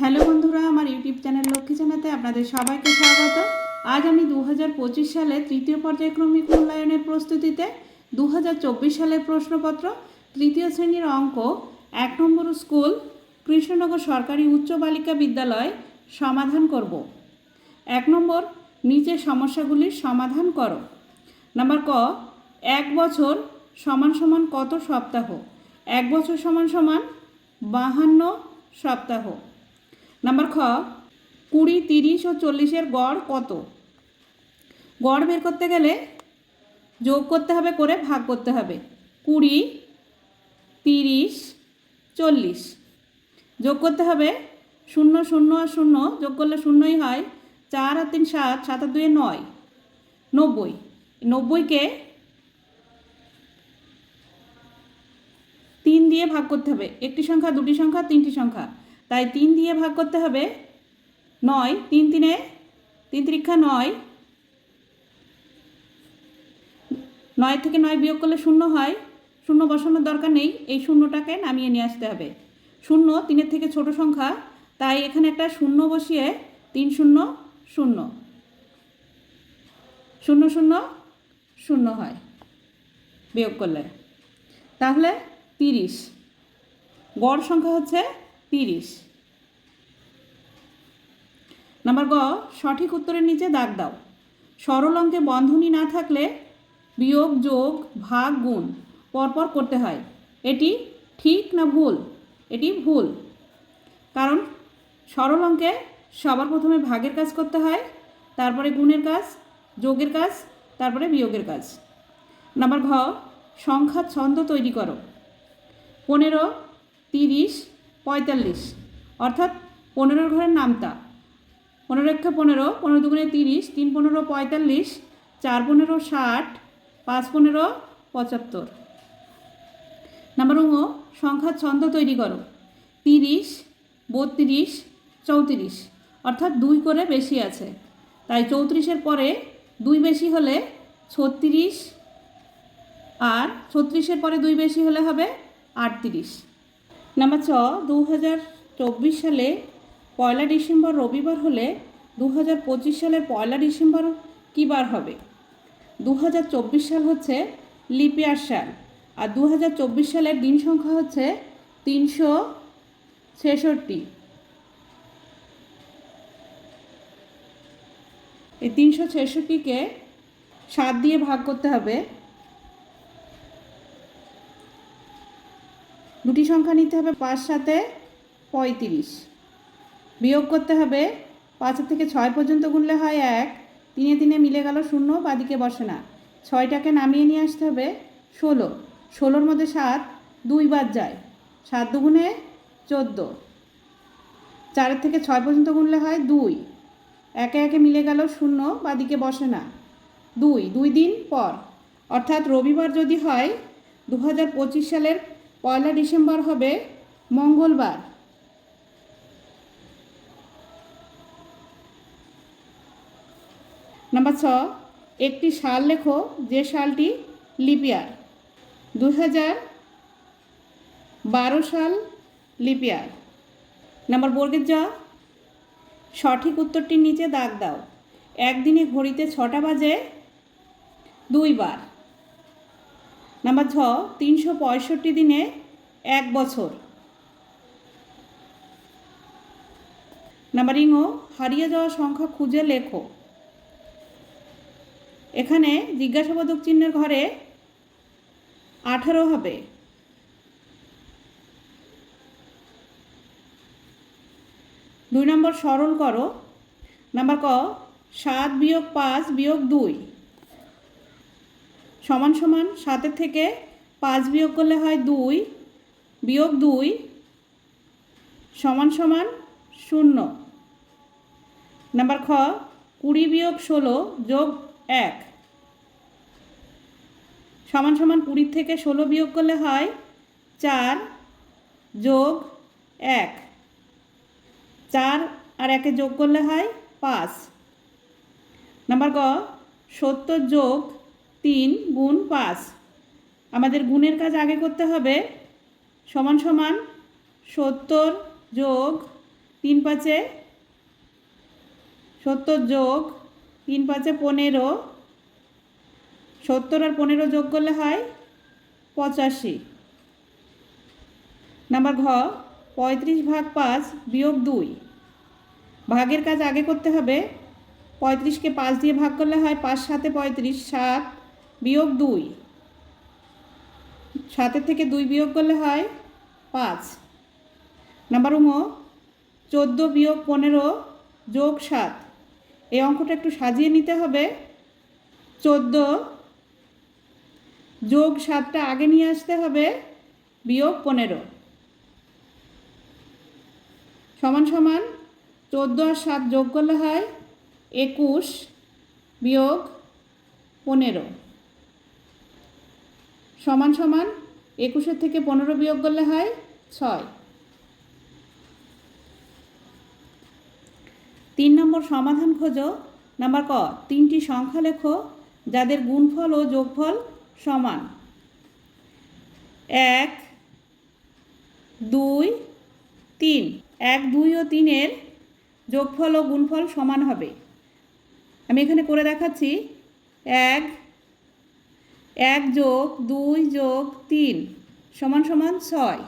Hello বন্ধুরা, আমার YouTube channel Lakshmi চ্যানেলে আপনাদের সবাইকে স্বাগত। আজ আমি দু হাজার পঁচিশ সালে তৃতীয় পর্যায়ক্রমিক মূল্যায়নের প্রস্তুতিতে দু হাজার চব্বিশ সালের প্রশ্নপত্র, তৃতীয় শ্রেণির অঙ্ক, এক নম্বর স্কুল, কৃষ্ণনগর সরকারি উচ্চ বালিকা বিদ্যালয় সমাধান করব। এক নম্বর নিচের সমস্যাগুলির সমাধান করো। নাম্বার ক, এক বছর সমান সমান কত সপ্তাহ? এক বছর সমান সমান বাহান্ন সপ্তাহ। নাম্বার খ, কুড়ি, তিরিশ ও চল্লিশের গড় কত? গড় বের করতে গেলে যোগ করতে হবে করে ভাগ করতে হবে। কুড়ি, তিরিশ, চল্লিশ। যোগ করতে হবে শূন্য শূন্য আর শূন্য। যোগ করলে শূন্যই হয় চার আর তিন সাত সাত আর দুয়ে নয়। নব্বই। নব্বইকে তিন দিয়ে ভাগ করতে হবে। একটি সংখ্যা, দুটি সংখ্যা, তিনটি সংখ্যা। তাই তিন দিয়ে ভাগ করতে হবে। নয়, তিন তিনে, তিন তিরিক্ষা নয়। নয় থেকে নয় বিয়োগ করলে শূন্য হয়। শূন্য বসানোর দরকার নেই। এই শূন্যটাকে নামিয়ে নিয়ে আসতে হবে। শূন্য তিনের থেকে ছোট সংখ্যা। তাই এখানে একটা শূন্য বসিয়ে তিন শূন্য শূন্য। শূন্য শূন্য শূন্য হয় বিয়োগ করলে। তাহলে তিরিশ। গড় সংখ্যা হচ্ছে তিরিশ। নাম্বার গ, সঠিক উত্তরের নিচে দাগ দাও। সরল অঙ্কে বন্ধনী না থাকলে বিয়োগ, যোগ, ভাগ, গুণ পরপর করতে হয়। এটি ঠিক না ভুল? এটি ভুল। কারণ সরল অঙ্কে সবার প্রথমে ভাগের কাজ করতে হয়, তারপরে গুণের কাজ, যোগের কাজ, তারপরে বিয়োগের কাজ। নাম্বার ঘ সংখ্যা ছন্দ তৈরি করো। পনেরো, তিরিশ পঁয়তাল্লিশ। অর্থাৎ পনেরোর ঘরের নামতা। পনেরো একটা পনেরো পনেরো দুগুণে তিরিশ, তিন পনেরো পঁয়তাল্লিশ, চার পনেরো ষাট, পাঁচ পনেরো পঁচাত্তর। নাম্বার উঙো সংখ্যার ছন্দ তৈরি করো। তিরিশ, বত্রিশ, চৌত্রিশ। অর্থাৎ দুই করে বেশি আছে। তাই চৌত্রিশের পরে দুই বেশি হলে ছত্রিশ, আর ছত্রিশের পরে দুই বেশি হলে হবে আটত্রিশ। নাম্বার ছ দু হাজার চব্বিশ সালে পয়লা ডিসেম্বর রবিবার হলে দু হাজার পঁচিশ সালের পয়লা ডিসেম্বর কী বার হবে? দু হাজার চব্বিশ সাল হচ্ছে লিপিয়ার সাল আর দু হাজার চব্বিশ সালের দিন সংখ্যা হচ্ছে তিনশো ছেষট্টি। এই তিনশো ছেষট্টিকে সাত দিয়ে ভাগ করতে হবে। দুটি সংখ্যা নিতে হবে পাঁচ সাথে পঁয়ত্রিশ। বিয়োগ করতে হবে পাঁচের থেকে ছয় পর্যন্ত গুনলে হয় এক। তিনে তিনে মিলে গেল শূন্য, বাদিকে বসে না। ছয়টাকে নামিয়ে নিয়ে আসতে হবে ষোলো। ষোলোর মধ্যে সাত দুইবার যায়। সাত দুগুণে চোদ্দ। চারের থেকে ছয় পর্যন্ত গুনলে হয় দুই। একে একে মিলে গেল শূন্য, বাদিকে বসে না। দুই দুই দিন পর। অর্থাৎ রবিবার যদি হয় দু হাজার পঁচিশ সালের পয়লা ডিসেম্বর হবে মঙ্গলবার। নাম্বার ছ, একটি সাল লেখো, যে সালটি লিপিয়ার দু হাজার বারো সাল লিপিয়ার নাম্বার বর্গের জ, সঠিক উত্তরটির নিচে দাগ দাও। একদিনে ঘড়িতে ছটা বাজে দুইবার। নাম্বার ছ তিনশো পঁয়ষট্টি দিনে এক বছর। নাম্বার ইঙো হারিয়ে যাওয়া সংখ্যা খুঁজে লেখো। এখানে জিজ্ঞাসাবাদক চিহ্নের ঘরে আঠারো হবে। দুই নম্বর সরল করো। নাম্বার ক, সাত বিয়োগ পাঁচ বিয়োগ দুই। সমান সমান সাতের থেকে পাঁচ বিয়োগ করলে হয় দুই, বিয়োগ দুই সমান সমান শূন্য। নাম্বার খ, কুড়ি বিয়োগ ষোলো যোগ এক। সমান সমান কুড়ির থেকে ষোলো বিয়োগ করলে হয় চার যোগ এক। চার আর একে যোগ করলে হয় পাঁচ। নাম্বার গ, সত্তর যোগ তিন গুণ পাঁচ। আমাদের গুণের কাজ আগে করতে হবে। সমান সমান সত্তর যোগ তিন পাঁচে সত্তর যোগ তিন পাঁচে পনেরো। সত্তর আর পনেরো যোগ করলে হয় পঁচাশি। নাম্বার ঘ, পঁয়ত্রিশ ভাগ পাঁচ বিয়োগ দুই। ভাগের কাজ আগে করতে হবে। পঁয়ত্রিশকে পাঁচ দিয়ে ভাগ করলে হয় পাঁচ সাতে পঁয়ত্রিশ, সাত বিয়োগ দুই। সাতের থেকে দুই বিয়োগ করলে হয় পাঁচ। নাম্বার উমো, চোদ্দ বিয়োগ পনেরো যোগ সাত। এই অঙ্কটা একটু সাজিয়ে নিতে হবে। চোদ্দ যোগ সাতটা আগে নিয়ে আসতে হবে, বিয়োগ পনেরো। সমান সমান চোদ্দ আর সাত যোগ করলে হয় একুশ বিয়োগ পনেরো। সমান সমান একুশের থেকে পনেরো বিয়োগ করলে হয় ছয়। তিন নম্বর সমাধান খোঁজো, নাম্বার ক, তিনটি সংখ্যা লেখো যাদের গুণফল ও যোগফল সমান। এক, দুই, তিন। এক, দুই ও তিনের যোগফল ও গুণফল সমান হবে। আমি এখানে করে দেখাচ্ছি। এক এক যোগ দুই যোগ তিন সমান সমান ছয়।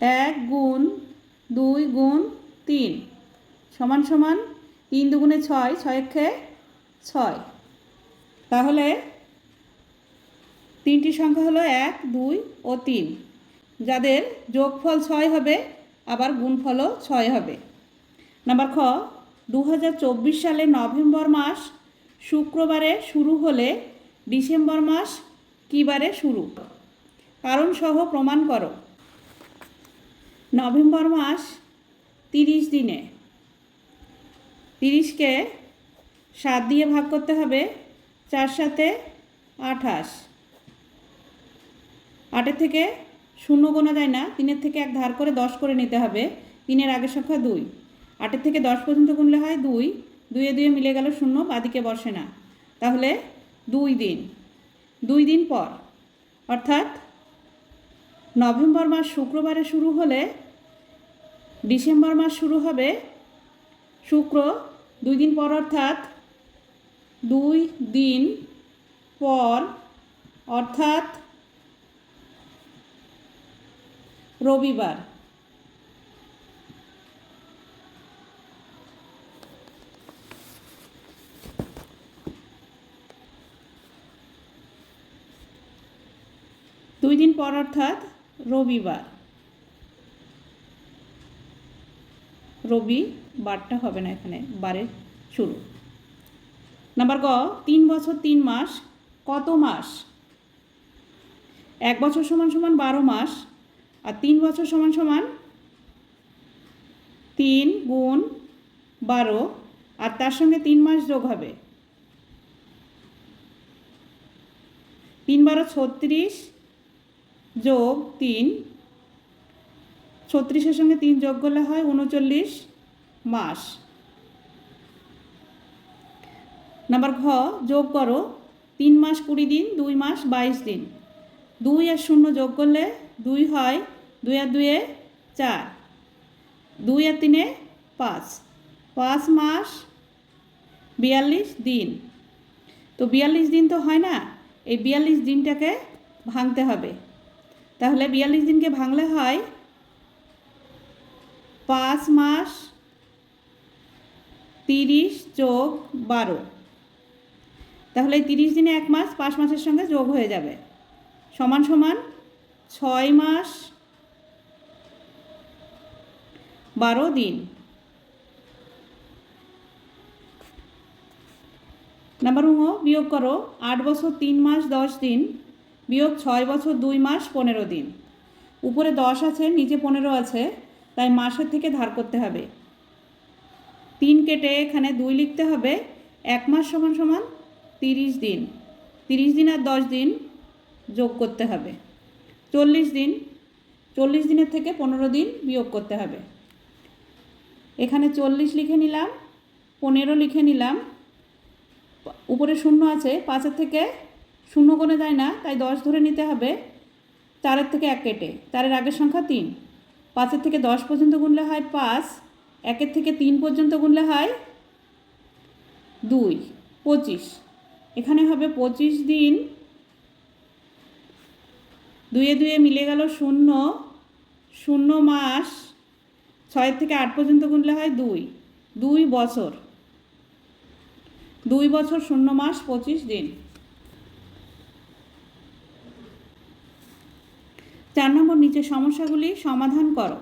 এক গুণ দুই গুণ তিন সমান সমান তিন দুগুণে ছয় ছয় ছয়। তাহলে তিনটি সংখ্যা হলো এক, দুই ও তিন। যাদের যোগফল ছয় হবে, আবার গুণফলও ছয় হবে। নাম্বার খ দু হাজার চব্বিশ সালে নভেম্বর মাস শুক্রবারে শুরু হলে ডিসেম্বর মাস কী বারে শুরু? কারণ সহ প্রমাণ করো। নভেম্বর মাস তিরিশ দিনে। তিরিশকে সাত দিয়ে ভাগ করতে হবে, চার সাথে আঠাশ। আটের থেকে শূন্য গোনা যায় না, তিনের থেকে এক ধার করে দশ করে নিতে হবে, তিনের আগের সংখ্যা দুই। আটের থেকে দশ পর্যন্ত গুনলে হয় দুই দুয়ে দুয়ে মিলে গেল শূন্য, বাদিকে বসে না। তাহলে দুই দিন দুই দিন পর। অর্থাৎ নভেম্বর মাস শুক্রবারে শুরু হলে ডিসেম্বর মাস শুরু হবে শুক্র, দুই দিন পর অর্থাৎ দুই দিন পর অর্থাৎ রবিবার দুই দিন পর অর্থাৎ রবিবার। রবি বারটা হবে না এখানে, বারের শুরু। নাম্বার গ, তিন বছর তিন মাস, কত মাস? এক বছর সমান সমান বারো মাস, আর তিন বছর সমান সমান তিন গুণ বারো, আর তার সঙ্গে তিন মাস যোগ হবে। তিন বারো ছত্রিশ যোগ তিন। ছত্রিশের সঙ্গে তিন যোগ করলে হয় উনচল্লিশ মাস। নাম্বার ঘ, যোগ করো। তিন মাস কুড়ি দিন, দুই মাস বাইশ দিন। দুই আর শূন্য যোগ করলে দুই হয় দুই আর দুয়ে চার। দুই আর তিনে পাঁচ। পাঁচ মাস বিয়াল্লিশ দিন। তো বিয়াল্লিশ দিন তো হয় না, এই বিয়াল্লিশ দিনটাকে ভাঙতে হবে। তাহলে বিয়াল্লিশ দিনকে ভাঙলে হয় পাঁচ মাস তিরিশ যোগ বারো। তাহলে তিরিশ দিনে এক মাস, পাঁচ মাসের সঙ্গে যোগ হয়ে যাবে। সমান সমান ছয় মাস বারো দিন। নাম্বার উমো বিয়োগ করো, আট বছর, তিন মাস, দশ দিন। বিয়োগ ছয় বছর দুই মাস পনেরো দিন। উপরে দশ আছে, নিচে পনেরো আছে, তাই মাসের থেকে ধার করতে হবে। তিন কেটে এখানে দুই লিখতে হবে, এক মাস সমান সমান তিরিশ দিন। তিরিশ দিন আর দশ দিন যোগ করতে হবে। চল্লিশ দিন, চল্লিশ দিনের থেকে পনেরো দিন বিয়োগ করতে হবে। এখানে চল্লিশ লিখে নিলাম, পনেরো লিখে নিলাম, উপরে শূন্য আছে, পাঁচের থেকে শূন্য কোণে যায় না, তাই দশ ধরে নিতে হবে। চারের থেকে এক কেটে। চারের আগের সংখ্যা তিন। পাঁচের থেকে দশ পর্যন্ত গুনলে হয় পাঁচ। একের থেকে তিন পর্যন্ত গুনলে হয় দুই। পঁচিশ। এখানে হবে পঁচিশ দিন। দুয়ে দুয়ে মিলে গেল শূন্য। শূন্য মাস ছয়ের থেকে আট পর্যন্ত গুনলে হয় দুই। দুই বছর। দুই বছর শূন্য মাস পঁচিশ দিন। চার নম্বর নিচে সমস্যাগুলি সমাধান করো।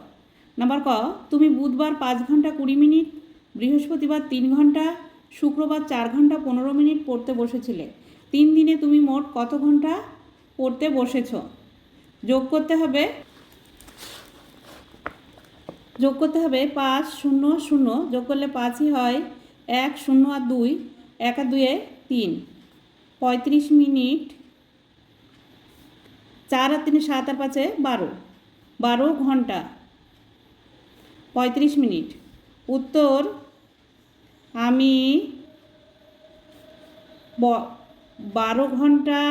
নাম্বার ক, তুমি বুধবার পাঁচ ঘণ্টা কুড়ি মিনিট, বৃহস্পতিবার তিন ঘণ্টা, শুক্রবার চার ঘণ্টা পনেরো মিনিট পড়তে বসেছিলে। তিন দিনে তুমি মোট কত ঘণ্টা পড়তে বসেছো? যোগ করতে হবে, যোগ করতে হবে পাঁচ শূন্য শূন্য, যোগ করলে পাঁচই হয় এক শূন্য আর দুই, এক আর দুয়ে তিন। পঁয়ত্রিশ মিনিট চার আর তিনে সাত আর পাঁচে বারো। বারো ঘণ্টা। পঁয়ত্রিশ মিনিট। উত্তর, আমি বারো ঘণ্টা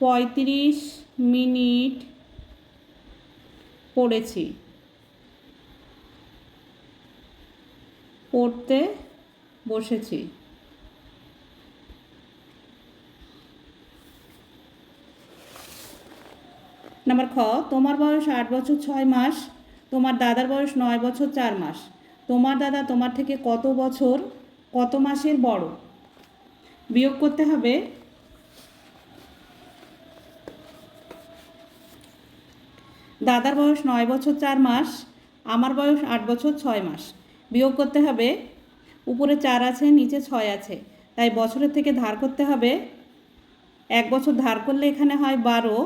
পঁয়ত্রিশ মিনিট পড়েছি। পড়তে বসেছি। নাম্বার খ, তোমার বয়স আট বছর ছয় মাস, তোমার দাদার বয়স নয় বছর চার মাস। তোমার দাদা তোমার থেকে কত বছর, কত মাসের বড়? বিয়োগ করতে হবে। দাদার বয়স নয় বছর চার মাস, আমার বয়স আট বছর ছয় মাস। বিয়োগ করতে হবে। উপরে চার আছে, নিচে ছয় আছে। তাই বছরের থেকে ধার করতে হবে। এক বছর ধার করলে এখানে হয় বারো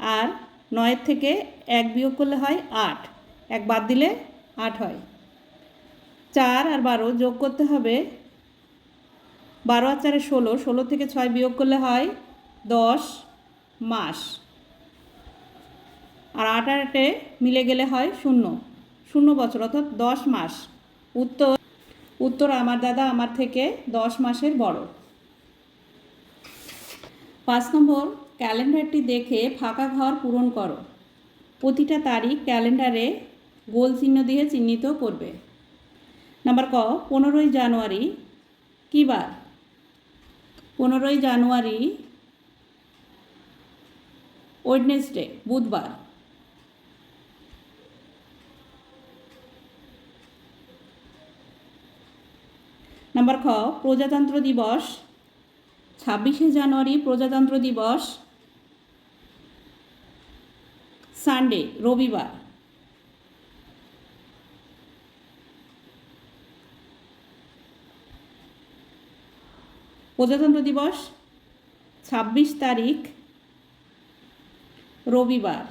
আর নয়ের থেকে এক বিয়োগ করলে হয় আট। এক বাদ দিলে আট হয়। চার আর বারো যোগ করতে হবে। বারো আর চারে ষোলো ষোলো থেকে ছয় বিয়োগ করলে হয় দশ মাস। আর আট আটে মিলে গেলে হয় শূন্য। শূন্য বছর অর্থাৎ দশ মাস। উত্তর উত্তর আমার দাদা আমার থেকে দশ মাসের বড়। পাঁচ নম্বর ক্যালেন্ডারটি দেখে ফাঁকা ঘর পূরণ করো। প্রতিটা তারিখ ক্যালেন্ডারে গোল চিহ্ন দিয়ে চিহ্নিত করবে। নাম্বার ক, পনেরোই জানুয়ারি, কী বার? পনেরোই জানুয়ারি, ওয়েডনেসডে, বুধবার। নাম্বার খ, প্রজাতন্ত্র দিবস, ছাব্বিশে জানুয়ারি প্রজাতন্ত্র দিবস সানডে রবিবার। প্রজাতন্ত্র দিবস, ছাব্বিশ তারিখ, রবিবার।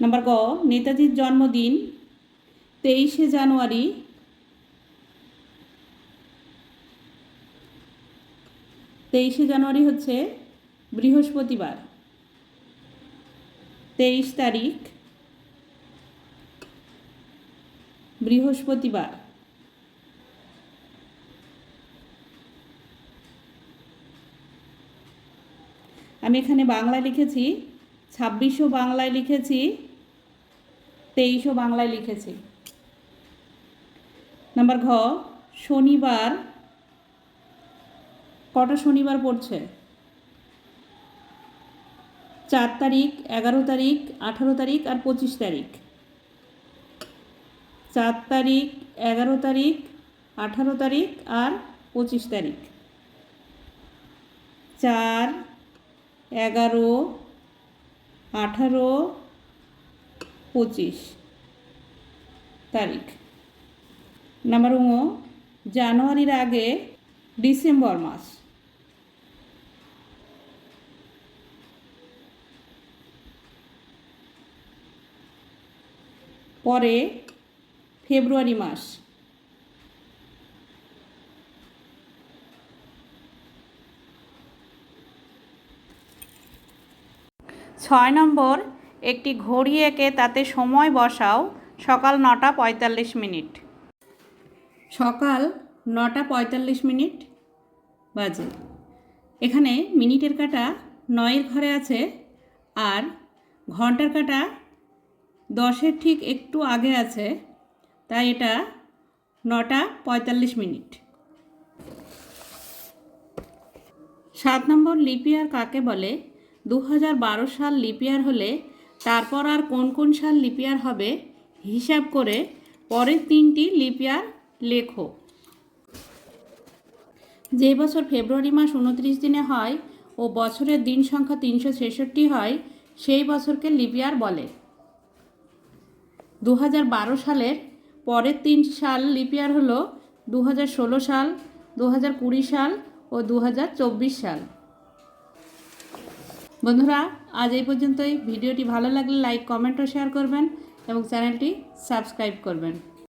নাম্বার গ, নেতাজির জন্মদিন, তেইশে জানুয়ারি। তেইশে জানুয়ারি হচ্ছে বৃহস্পতিবার, তেইশ তারিখ, বৃহস্পতিবার। আমি এখানে বাংলায় লিখেছি, ছাব্বিশও বাংলায় লিখেছি, তেইশও বাংলায় লিখেছি। নাম্বার ঘ, শনিবার, কটা শনিবার পড়ছে? চার তারিখ, এগারো তারিখ, আঠারো তারিখ আর পঁচিশ তারিখ। চার তারিখ, এগারো তারিখ, আঠারো তারিখ আর পঁচিশ তারিখ। চার, এগারো, আঠারো, পঁচিশ তারিখ। নাম্বার ও জানুয়ারির আগে ডিসেম্বর মাস। পরে ফেব্রুয়ারি মাস। ছয় নম্বর একটি ঘড়ি এঁকে তাতে সময় বসাও সকাল নটা পঁয়তাল্লিশ মিনিট। সকাল নটা পঁয়তাল্লিশ মিনিট বাজে। এখানে মিনিটের কাটা নয়ের ঘরে আছে আর ঘণ্টার কাটা দশের ঠিক একটু আগে আছে, তাই এটা নটা পঁয়তাল্লিশ মিনিট। সাত নম্বর লিপিয়ার কাকে বলে? দু হাজার বারো সাল লিপিয়ার হলে তারপর আর কোন কোন সাল লিপিয়ার হবে? হিসাব করে পরের তিনটি লিপিয়ার লেখো। যে বছর ফেব্রুয়ারি মাস উনত্রিশ দিনে হয় ও বছরের দিন সংখ্যা তিনশো ছেষট্টি হয়, সেই বছরকে লিপিয়ার বলে। দু হাজার বারো সালের পরের তিন সাল লিপিয়ার হলো দু হাজার ষোলো সাল দু হাজার কুড়ি সাল ও দু হাজার চব্বিশ সাল। বন্ধুরা, আজ এই পর্যন্তই। ভিডিওটি ভালো লাগলে লাইক, কমেন্ট ও শেয়ার করবেন এবং চ্যানেলটি সাবস্ক্রাইব করবেন।